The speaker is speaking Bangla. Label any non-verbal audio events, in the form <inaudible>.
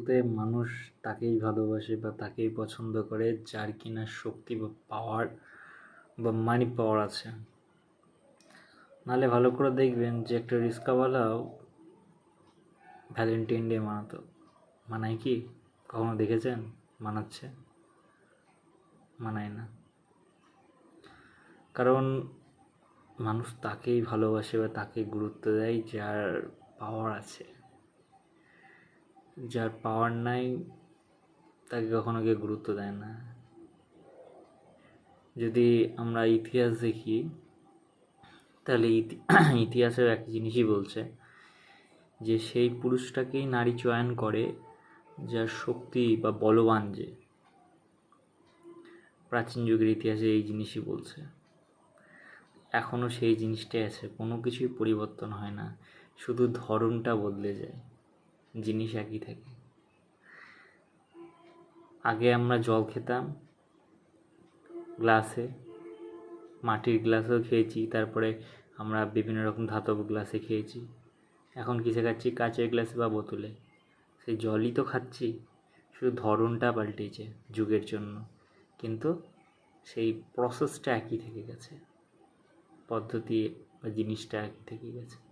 বলতে মানুষ তাকেই ভালোবাসে বা তাকেই পছন্দ করে, যার কিনা শক্তি বা পাওয়ার বা মানি পাওয়ার আছে। নাহলে ভালো করে দেখবেন যে একটা রিস্কাওয়ালাও ভ্যালেন্টাইন ডে মানাতো। মানায় কি? কখনো দেখেছেন? মানাচ্ছে? মানায় না। কারণ মানুষ তাকেই ভালোবাসে বা তাকে গুরুত্ব দেয়, যার পাওয়ার আছে। যার পাওয়ার নাই, তাকে কখনো কেউ গুরুত্ব দেয় না। যদি আমরা ইতিহাস দেখি, তাহলে ইতি- <clears throat> ইতিহাসের এক জিনিসই বলছে যে, সেই পুরুষটাকেই নারী চয়ন করে যার শক্তি বা বলবান যে, প্রাচীন যুগের ইতিহাসে এই জিনিসই বলছে। এখনও সেই জিনিসটাই আছে, কোনো কিছুই পরিবর্তন হয় না, শুধু ধরনটা বদলে যায়। জিনিস একই থাকে। আগে আমরা জল খেতাম, গ্লাসে, মাটির গ্লাসেও খেয়েছি, তারপরে আমরা বিভিন্ন রকম ধাতব গ্লাসে খেয়েছি। এখন কিসে খাচ্ছি কাচের গ্লাসে বা বোতলে। সেই জলই তো খাচ্ছি, শুধু ধরনটা পাল্টেছে যুগের জন্য। কিন্তু সেই প্রসেসটা একই থেকে গেছে, পদ্ধতি বা জিনিসটা একই থেকে গেছে।